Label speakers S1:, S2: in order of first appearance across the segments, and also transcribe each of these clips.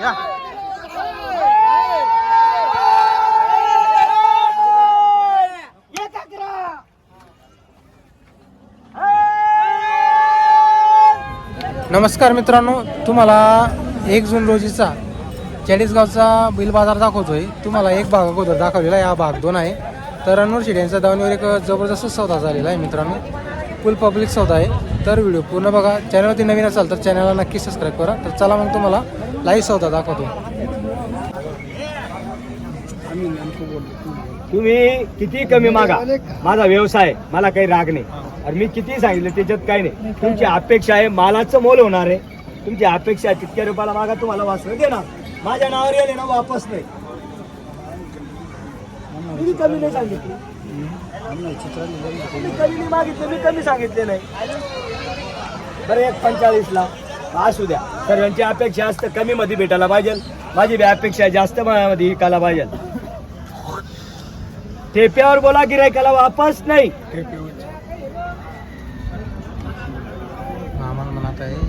S1: या. नमस्कार मित्रांनो तुम्हाला एक जून रोजीचा चाळीसगावचा बिल बाजार दाखवतोय. तुम्हाला एक भाग अगोदर दाखवलेला आहे हा भाग दोन आहे. तर अनवर शेड दावणीवर एक जबरदस्त सौदा झालेला आहे मित्रांनो. फुल पब्लिक सौदा आहे. तर व्हिडिओ पूर्ण बघा. चॅनलवरती नवीन असाल तर चॅनलला नक्की सबस्क्राईब करा. तर चला मग तुम्हाला लाईव्ह होता दाखवतो.
S2: तुम्ही किती कमी मागा? माझा व्यवसाय मला काही राग नाही. आणि मी किती सांगितलं त्याच्यात काही नाही. तुमची अपेक्षा आहे मालाचं मोल होणार आहे. तुमची अपेक्षा आहे तितक्या रुपयाला मागा तुम्हाला वाचलं दे ना माझ्या नावावर येणे ना वापस नाही. कमी नाही सांगितलं. मी कमी नाही मागितलं मी कमी सांगितले नाही. बरं एक पंचाळीसला. असू द्या. सर्वांची अपेक्षा असतं कमी मध्ये भेटायला पाहिजे. माझी बी अपेक्षा आहे जास्त मध्ये विकायला पाहिजे. ठेप्यावर बोला गिरायकाला वापस नाही.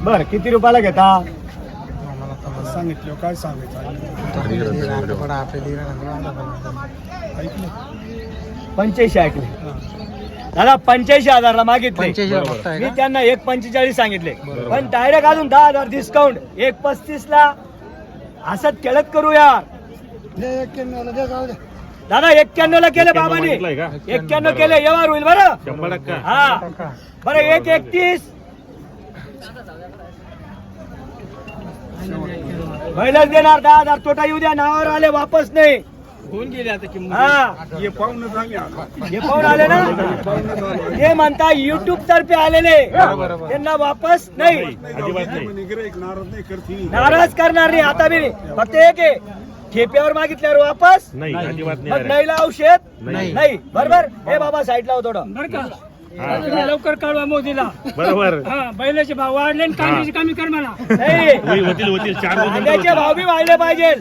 S2: बर किती रुपयाला घेता.
S3: सांगितलं काय सांगायचं
S2: पंच्याऐंशी ऐकले दादा पंच्याऐंशी हजारला मागितले. मी त्यांना एक पंचेचाळीस सांगितले. पण डायरेक्ट अजून दहा हजार डिस्काउंट एक पस्तीस ला हसत खेळत करू यार. दादा एक्क्याण्णव ला केले बाबांनी. एक्क्याण्णव केले व्यवहार होईल बरं. हा. बरं एक एकतीस. पहिलाच देणार दहा हजार तोटा येऊ द्या नावावर आले वापस नाही.
S3: होऊन गेले आता किंमत?
S2: हा.
S3: हे पाहून
S2: हे पाहून आले ना? ते म्हणता युट्यूब तर्फे आलेले. त्यांना वापस नाही.
S3: नाराज नाही करतील
S2: नाराज करणार नाही. आता बी फक्त एक आहे. ठेप्यावर मागितल्यावर वापस?
S4: नाही
S2: औषध
S1: नाही.
S2: नाही बरोबर? हे बाबा साईडला थोडं.
S4: हा.
S5: लवकर कळवा मोदीला.
S4: बरोबर.
S5: हा बैलाचे भाव वाढले आणि कांद्याचे कमी कर मला
S2: नाही
S4: होईल, होतील होतील. चार दिवसानंतर
S2: कांद्याचे. भाव बी वाढले पाहिजे.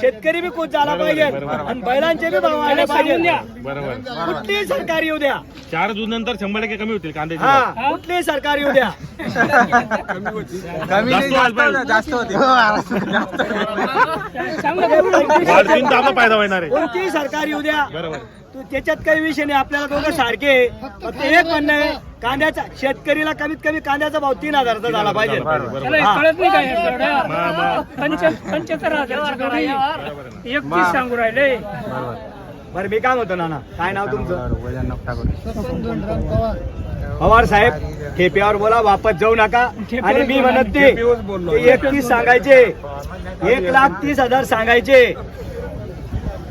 S2: शेतकरी बी खूप झाला पाहिजे.
S4: बरोबर.
S2: आणि बैलांचे बी भाव वाढले. पाहिजे.
S4: बरोबर.
S2: कुठली सरकार येऊ द्या?
S4: चार जून नंतर शंभर टक्के कमी होतील कांद्याचे
S2: हा
S4: भाव.
S2: कुठली सरकार येऊ द्या?
S1: कमी नाही,
S4: जास्त
S1: होते
S5: चांगलं करू.
S4: वाढतील तर आपला फायदा होणार आहे.
S2: कोणती सरकार येऊ द्या.
S4: बरोबर.
S2: तू त्याच्यात काही विषय नाही. आपल्याला दोघं सारखे आहे. फक्त एक म्हणणं आहे कांद्याचा शेतकरीला कमीत कमी कांद्याचा भाव तीन हजारचा झाला पाहिजे.
S5: त्याला हे कळत नाही काय पंच्याहत्तर. एकतीस सांगू राहिले.
S2: बरं मी काय म्हणतो नाना. काय नाव तुमचं? पवार साहेब ठेप्यावर बोला वापस जाऊ नका. आणि मी म्हणत ते एकतीस सांगायचे. एक लाख तीस हजार सांगायचे.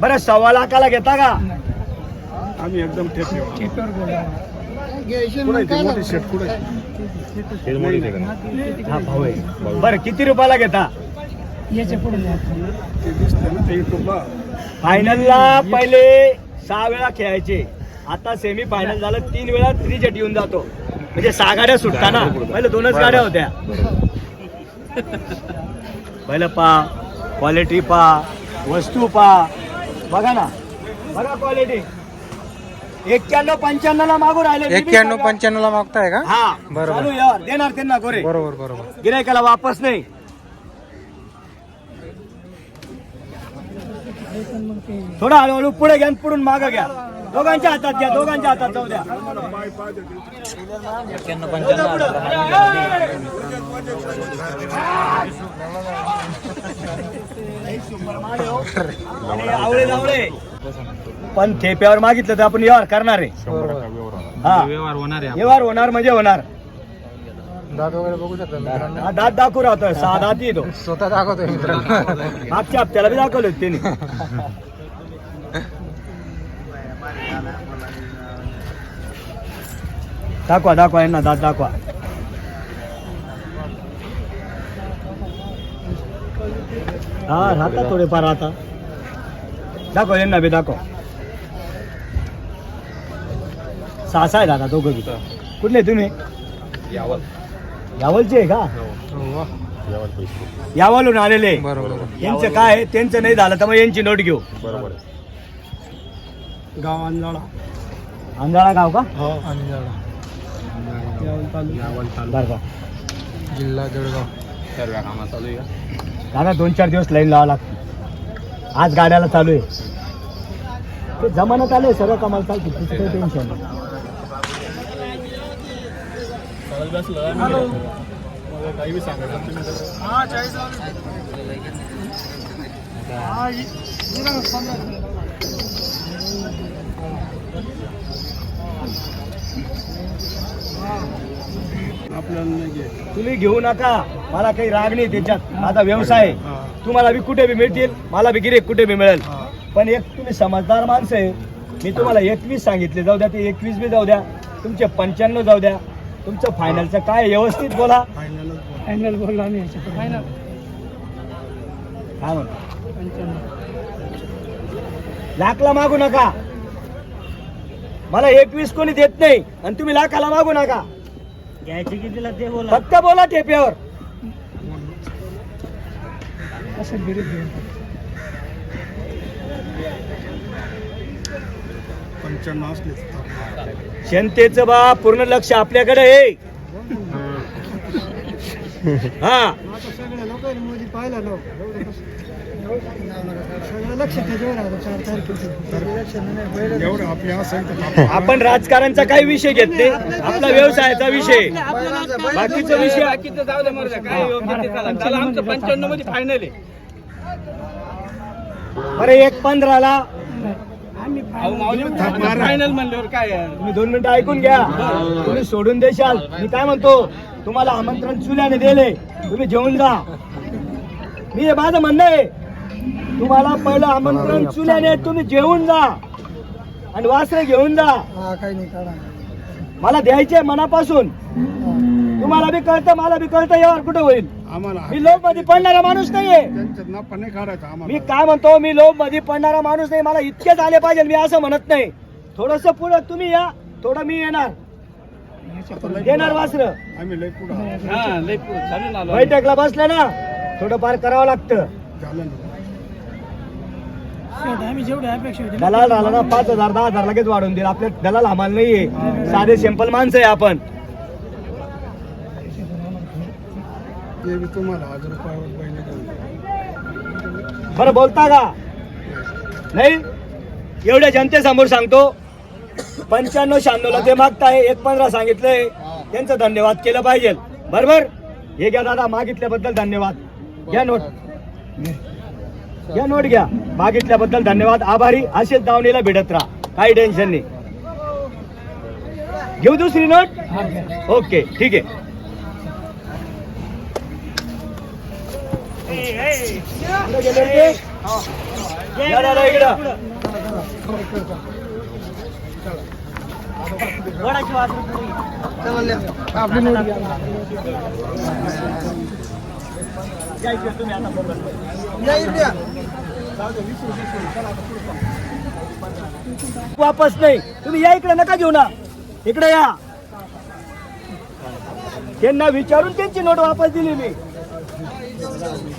S2: बरं सव्वा लाखाला घेता का?
S3: आम्ही एकदम मोठी शेट कुठे
S4: हे?
S2: हा भाऊ आहे. बरं किती रुपयाला घेता?
S5: याच्यापुढे
S3: ते दिसते ना ते युट्यूबला
S2: फायनलला पहिले सहा वेळा खेळायचे. आता सेमी फायनल झालं तीन वेळा त्रिजट येऊन जातो. म्हणजे सहा गाड्या सुटताना. पहिले दोनच गाड्या होत्या. पहिलं पा क्वालिटी पा वस्तू पा. बघा ना. बघा क्वालिटी एक्क्याण्णव पंच्याण्णव ला मागून राहिले.
S1: एक्क्याण्णव. पंच्याण्णव ला मागताय का?
S2: हा.
S1: बरोबर.
S2: देणार त्यांना गोरे.
S1: बरोबर बरोबर.
S2: गिरायकाला वापस नाही. थोडं हळूहळू पुढे घ्या आणि पुढून मागं घ्या. दोघांच्या हातात घ्या दोघांच्या हातात जाऊ द्या. आवळे जावळे पण ठेप्यावर मागितलं तर आपण व्यवहार करणार आहे. हा. व्यवहार होणार म्हणजे होणार.
S1: दात वगैरे बघू शकता मित्रांनो.
S2: हा दात दाखवू राहतोय सहा दात येतो.
S1: स्वतः दाखवतोय मित्रांनो.
S2: मागच्या हप्त्याला बी दाखवले त्यांनी. दाखवा दाखवा यांना दात दाखवा. हा राहता थोडेफार राहता दाखवा यांना बी दाखव सहा सहा आहे दादा दोघं बी कुठले तुम्ही यावलचे आहे का यावलून आलेले
S1: बरोबर
S2: यांचं काय आहे? त्यांचं नाही झालं तर मग यांची नोट घेऊ
S4: बरोबर आहे.
S3: गाव अंजाळा
S2: अंधाळा गाव का. बरं का
S1: जिल्हा जळगाव
S2: दादा दोन चार दिवस लाईन लावा लागते आज गाड्याला चालू आहे. ते जमान्यात आले सर्व कामाला चालते. तिचं काही टेन्शन नाही. तुम्ही घेऊ नका. मला काही राग नाही त्याच्यात. माझा व्यवसाय आहे. तुम्हाला बी कुठे बी मिळतील मला बी गिरेक कुठे बी मिळेल. पण एक तुम्ही समजदार माणसं आहे. मी तुम्हाला एकवीस सांगितले जाऊ द्या ते एकवीस बी जाऊ द्या. तुमचे पंच्याण्णव जाऊ द्या. तुमचं फायनलचं काय व्यवस्थित बोला.
S5: फायनल बोललो आम्ही याच्यात फायनल
S2: काय म्हणतो? लाखला मागू नका. मला एकवीस कोणी देत नाही आणि तुम्ही लाखाला मागू नका.
S6: घ्यायची कितीला ते बोला.
S2: फक्त बोला टेप्यावर
S5: असं गिरीत घेऊन
S3: पंच्याण्णव असले तर
S2: जनतेचं बा पूर्ण लक्ष आपल्याकडे आहे. हा.
S7: सगळे लोक मोदी पाहिला त्याच्यावर आहे चार तारखेचं
S3: असेल आपण-
S2: आपण राजकारणचा काही विषय घेत नाही. आपला व्यवसायाचा विषय. बाकीचा विषय
S5: पंच्याण्णवमध्ये फायनल आहे.
S2: बरं एक पंधराला.
S5: फायनल म्हणल्यावर काय
S2: तुम्ही दोन मिनिटं ऐकून घ्या. तुम्ही सोडून देशाल. मी काय म्हणतो? तुम्हाला आमंत्रण चुल्याने दिले. तुम्ही जेवून जा. मी हे माझं म्हणणं आहे. तुम्हाला पहिलं आमंत्रण चुल्याने तुम्ही जेवून जा. आणि वासरे घेऊन जा.
S7: हा काही नाही काढा.
S2: मला द्यायचे मनापासून. तुम्हाला बी कळतं मला बी कळतं यावर कुठं होईल.
S3: आम्हाला
S2: मी लोभमध्ये पडणारा माणूस नाहीये.
S3: नाही काढायचा
S2: मी
S3: आम्हाला
S2: काय म्हणतो मी लोभमध्ये पडणारा माणूस नाही मला इतकेच आले पाहिजे मी असं म्हणत नाही. थोडस पुढं तुम्ही या थोडं मी येणार. येणार वासर.
S3: आम्ही लय पुढं
S2: बैठकला बसलं ना थोडं फार करावं लागतं.
S3: झालं ना.
S7: शेवटी आम्ही जेवढे अपेक्षा होती
S2: दलाल राहिला ना पाच हजार दहा हजार लगेच वाढून देईल. आपल्या दलाल आम्हाला नाहीये. साधे सिंपल माणसं आहे आपण.
S3: ते बी तुम्हाला हजार रुपयावर पहिले देऊ.
S2: बरं बोलता का? नाही? एवढ्या जनतेसमोर सांगतो. पंच्याण्णव शहाण्णवला ते मागताय एक पंधरा सांगितलंय त्यांचं धन्यवाद केलं पाहिजे. बरोबर? हे घ्या दादा मागितल्याबद्दल धन्यवाद. घ्या नोट. या नोट घ्या. मागितल्याबद्दल धन्यवाद. आभारी. असेच दावणीला भेटत राहा. काही टेन्शन नाही. घेऊ दुसरी नोट? ओके ठीक आहे.
S7: आपली नोट
S2: वापस नाही. तुम्ही या इकडे नका घेऊ ना. इकडे या. त्यांना विचारून त्यांची नोट वापस दिली मी.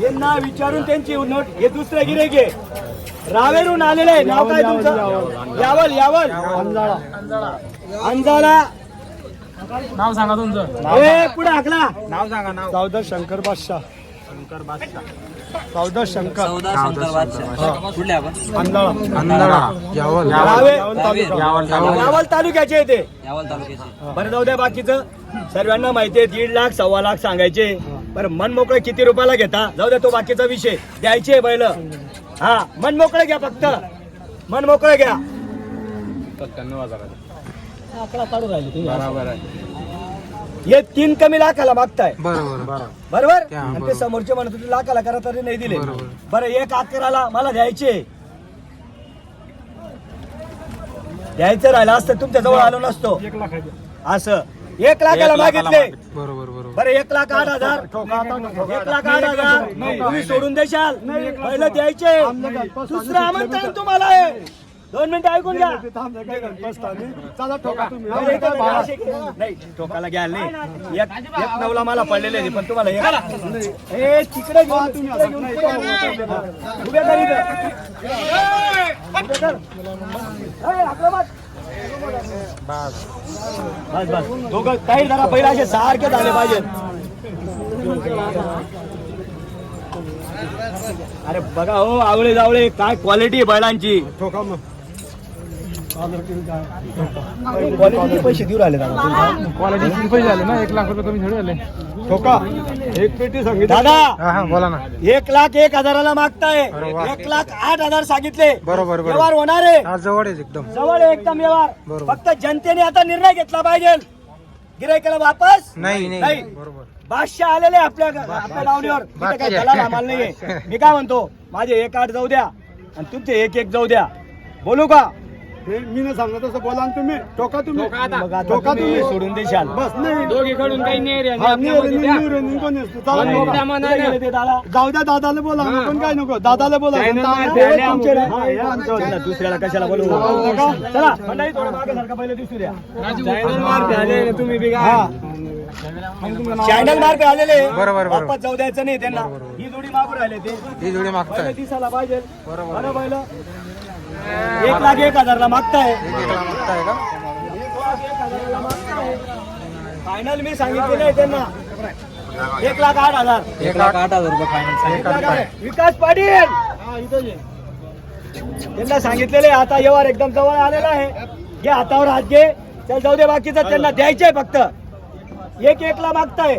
S2: त्यांना विचारून त्यांची नोट हे दुसरे गिरे घे रावेरून आलेले आहे. नाव काय तुमचं? यावल यावल. अंजाला
S1: नाव सांगा तुमचं.
S2: ए पुढे हाकला.
S1: नाव सांगा नाव.
S3: चौदा शंकर बादशाह. चौदा शंकर.
S1: अंधाळा यावल.
S2: रावे
S1: यावल
S2: यावल तालुक्याचे आहे ते. बरं जाऊ द्या बाकीचं. सर्वांना माहिती आहे दीड लाख सव्वा लाख सांगायचे. बरं मन मोकळं किती रुपयाला घेता? जाऊ द्या तो बाकीचा विषय. द्यायचे बैल. हा. मन मोकळं घ्या फक्त. मन मोकळं घ्या. आकडा काढून राहिले तुम्ही. हे तीन कमी लाखाला मागताय.
S1: बरोबर.
S2: आणि ते. समोरचे म्हणत होते लाखाला करा तरी नाही दिले.
S1: बरोबर.
S2: बरं एक अकराला मला द्यायचे. द्यायचं राहिलं असतं तुमच्या जवळ आलो नसतो. असं. एक लाखाला मागितले.
S1: बरोबर बरोबर.
S2: बरं एक लाख आठ हजार. एक लाख आठ हजार. तुम्ही सोडून देशाल. पहिलं द्यायचे. दुसरं आमंत्रण तुम्हाला आहे. दोन मिनिटं ऐकून घ्या. नाही टोकाला घ्याल नाही एक एक नवला मला पडलेले आहे, पण तुम्हाला ए तिकडे घेऊन तिकडे घेऊन उभे कर इथं. उभे कर. ए, हाकला बस. बस. दोघं काही जरा पहिले असे सारखे झाले पाहिजेत. अरे बघा हो आवळे जावळे काय क्वालिटी बैलांची.
S3: ठोका मग.
S2: क्वालिटी पैसे देऊ राहिले
S1: क्वालिटी पैसे झाले ना? एक लाख रुपये कमी थोडे
S3: ठोका. एक पेटी सांगितली.
S2: दादा
S1: हा हा बोला ना.
S2: एक लाख एक हजाराला मागताय. एक लाख आठ हजार सांगितले.
S1: बरोबर, बरोबर.
S2: व्यवहार होणार आहे.
S1: आज जवळ आहे एकदम.
S2: जवळ आहे एकदम व्यवहार. फक्त जनतेने आता निर्णय घेतला पाहिजे. गिरायकाला वापस?
S1: नाही नाही. बरोबर.
S2: बादशाह आलेले आपल्या आपल्या लावणीवर काही दलाल आम्हाला नाहीये. मी काय म्हणतो? माझे एक आठ जाऊ द्या. आणि तुमचे एक एक जाऊ द्या. बोलू का?
S3: हे मी नाही सांगत तसं बोला ना तुम्ही. ठोका तुम्ही.
S2: आता.
S3: ठोका
S2: तुम्ही.
S3: तुम्ही
S2: सोडून देशाल.
S3: बस नाही.
S5: दोघीकडून काही नाही
S3: हा, निर- निर- निर-? चला, ठोका. जाऊ द्या दादाला बोला पण काय नको. दादाला बोला
S2: हे ना. हा, हे. दुसऱ्याला कशाला बोलू? चला. मंडळी थोडं मागे सारखं पहिले दिसू द्या.
S3: हा.
S2: चॅनल मार्के आलेले.
S1: बरोबर, बरोबर.
S2: वापस जाऊ द्यायचं नाही त्यांना. ही जोडी मागू राहिले ते.
S1: ही जोडी
S2: पहिले दिसायला पाहिजे.
S1: बरोबर.
S2: एक लाख एक हजारला मागताय.
S1: मागताय का?
S2: फायनल मी सांगितलेलं आहे त्यांना. एक लाख आठ हजार.
S1: एक लाख आठ हजार रुपये फायनल एक लाख आठ
S2: विकास पाटील! त्यांना सांगितलेले आता व्यवहार एकदम जवळ आलेला आहे. घे हातावर हात घे. चल जाऊ दे बाकीचं. त्यांना द्यायचंय फक्त. एक एक ला मागताय.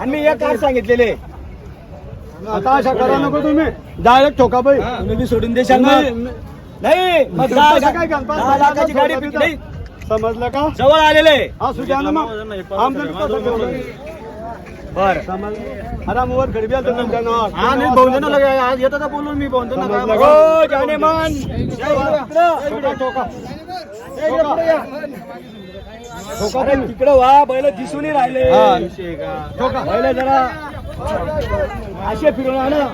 S2: आणि मी एक आठ सांगितलेले.
S3: आता अशा करा नको तुम्ही. डायरेक्ट ठोका बाई.
S2: तुम्ही बी सोडून देशाल
S3: नाही, तुमचं काय
S2: दहा लाखाची गाडी
S3: सोडा
S2: पिकली.
S3: समजलं का
S2: जवळ आलेले
S3: ना मग आमचं.
S2: बर
S3: समजलं आराम वर खडी बी आलं तुमच्या.
S2: हा नाही भाऊंना लगे आज येतात तर बोलून मी भाऊंना
S3: समजलं
S2: हो
S3: का?
S2: जाने मन
S3: ठोका, ठोका.
S2: अरे तिकडं वा बैल दिसूनही राहिले
S3: हा.
S2: ठोका बैल जरा असे फिरून आणा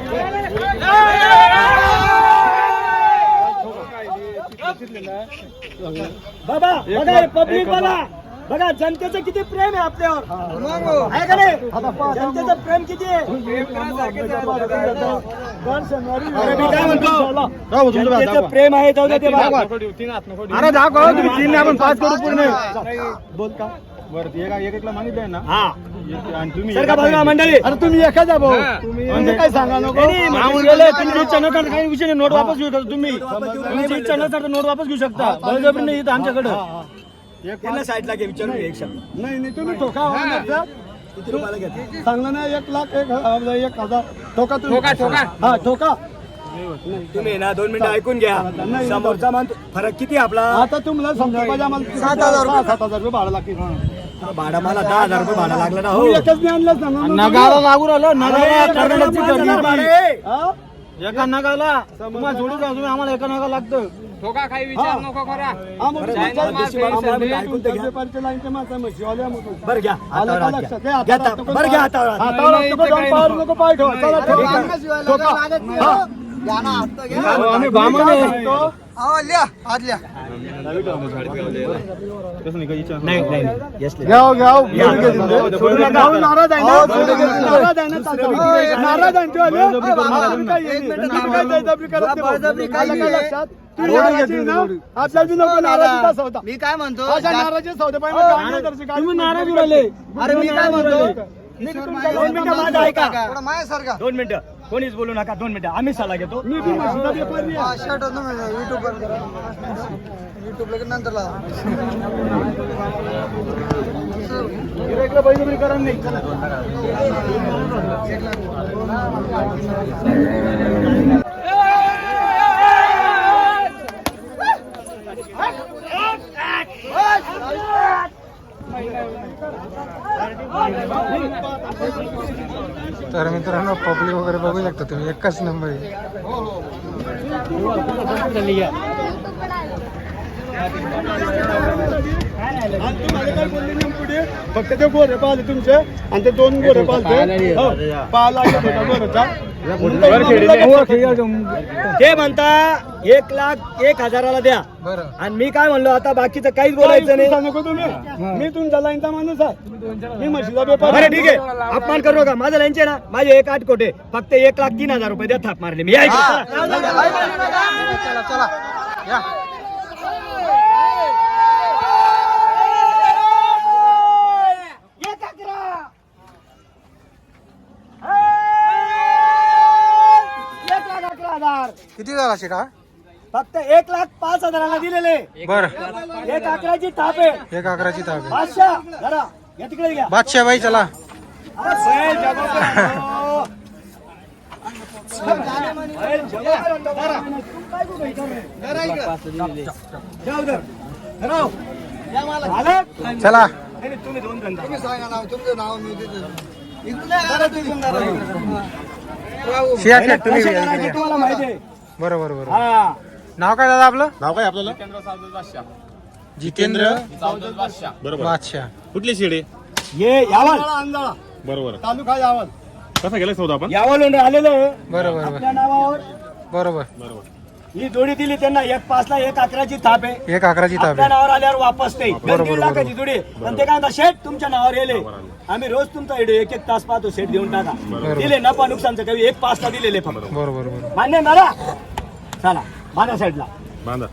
S2: बाबा बघा पब्लिक बघा. बघा जनतेचं किती प्रेम आहे आपल्यावर. आहे का नाही? जनतेचं प्रेम किती आहे? जनतेचं प्रेम आहे. जाऊ दे ते.
S3: अरे दाखव तुम्ही तीन आपण पाच करू पूर्ण. बोल का? बरं एक एक एकला मागितलंय ना?
S2: हा. सर का बघा मंडळी?
S3: अरे तुम्ही एका जा भाऊ. तुम्ही म्हणजे काय सांगा नको.
S2: नाही, नाही,
S3: आम्ही
S2: म्हणजे
S3: गेले, तुमची इच्छा नका काही विषय नाही, नोट वापस घेऊ शकता तुम्ही. तुमची इच्छा नसेल तर नोट वापस घेऊ शकता. बळजबरी नाही इथं आमच्याकडं.
S2: त्यांना साईडला घे विचारू एक शब्द.
S3: नाही नाही तुम्ही ठोका हा. ना,
S2: किती रुपयाला घेतलं
S3: सांगलं ना एक लाख एक हजार एक हजार. ठोका तुम्ही. हा ठोका.
S2: तुम्ही ना दोन मिनिटं ऐकून घ्या. समोरचा मान फरक किती आपला?
S3: आता तुम्हाला समजा सात हजार रुपये भाडं लागतील.
S2: भाडा मला दहा हजार रुपये भाडा लागला ना हो
S3: तू एकच नाही आणलंच ना
S1: नगाला लागू राहिलो नगाला
S2: कर्नाटकची
S1: गर्दी.
S3: हा?
S1: एका नगाला तुम्हाला जोडी तुम्ही आम्हाला एका नगा लागतं
S5: ठोका काही विचार नको करा
S3: हा,
S2: बरं, घ्या. हातावर हात? घ्या.
S3: हे
S2: घ्या
S3: हातावर
S2: हात-
S3: नको
S2: बरं घ्या हातावर हात.
S3: हातावर हात नको जाऊन पायावर नको पाय ठेवा. चला, ठोका. ठोका. हा. घ्याव नाराज आहे. नाराज आहे. नाराज आहे.
S7: मी काय म्हणतो? अरे मी काय म्हणतो?
S2: दोन मिनिटं माझं ऐका. दोन मिनिटं. कोणीच बोलू नका दोन मिनिटं आम्ही सल्ला घेतो
S3: मी बी म्हशीचा व्यापारी आहे.
S7: शर्ट युट्यूब युट्यूबला नंतर लावा
S3: गिऱ्हाईकला बळजबरी करा नाही चला.
S1: तर मित्रांनो पब्लिक वगैरे बघू शकता तुम्ही एकच नंबर आहे.
S3: फक्त ते गोरे पाहिले तुमचे आणि ते दोन गोरे पालते हो, होता गोरेचा.
S2: ते म्हणता एक लाख एक हजाराला द्या. आणि मी काय म्हणलो आता बाकीचं काहीच
S3: काही
S2: बोलायचं नाही.
S3: मी तुमच्या लाईनचा माणूस आहे. मी म्हशीचा व्यापारी
S2: बरं ठीक आहे. अपमान करू नका. माझं लाईनचे ना माझे एक आठ कोटे. फक्त एक लाख तीन हजार रुपये द्या थाप मारले मी. चला.
S1: चला चला या
S2: एक अकरा. एक लाख अकरा हजार
S1: किती झाला शेटा
S2: फक्त एक लाख पाच हजाराला दिलेले.
S1: बर.
S2: एक अकराची थाप आहे.
S1: एक अकराची ताबे
S2: बादशाह जरा या तिकडे घ्या.
S1: बादशाह बाई चला.
S2: अरे बैल आणतो. बैल आणतो. जाऊ दे.
S1: चला.
S2: नाही, नाही, तुम्ही दोन धंदा. बरं, तुम्ही धंदा.
S1: शिया शेट तुम्ही बरोबर बरोबर
S2: हा.
S1: नाव काय दादा आपलं?
S4: नाव काय आपल्याला?
S1: जितेंद्र
S4: बरोबर.
S1: बादशाह.
S4: कुठली शेड?
S2: ये यावल.
S4: बरोबर.
S2: तालुका यावल.
S4: कसा गेला सौदा आपण?
S2: यावल आलेलं
S1: बरोबर बरोबर.
S2: आपल्या नावावर.
S1: बरोबर.
S4: बरोबर.
S2: ही जोडी दिली त्यांना एक पाच ला एक अकराची थाप आहे.
S1: एक अकराची
S2: आपल्या
S1: ताबे
S2: नावावर आल्यावर वापस नाही. दीड लाखाची जोडी. पण ते काय म्हणतात शेठ तुमच्या नावावर येले आम्ही रोज तुमचा व्हिडिओ एक एक तास पाहतो सेट देऊन टाका. दिले नफा नुकसानचं काही एक पाच ला दिलेले फक्त.
S1: बरोबर बरोबर.
S2: मान्य आहे मला? चला माझ्या साईडला.
S4: बांधा.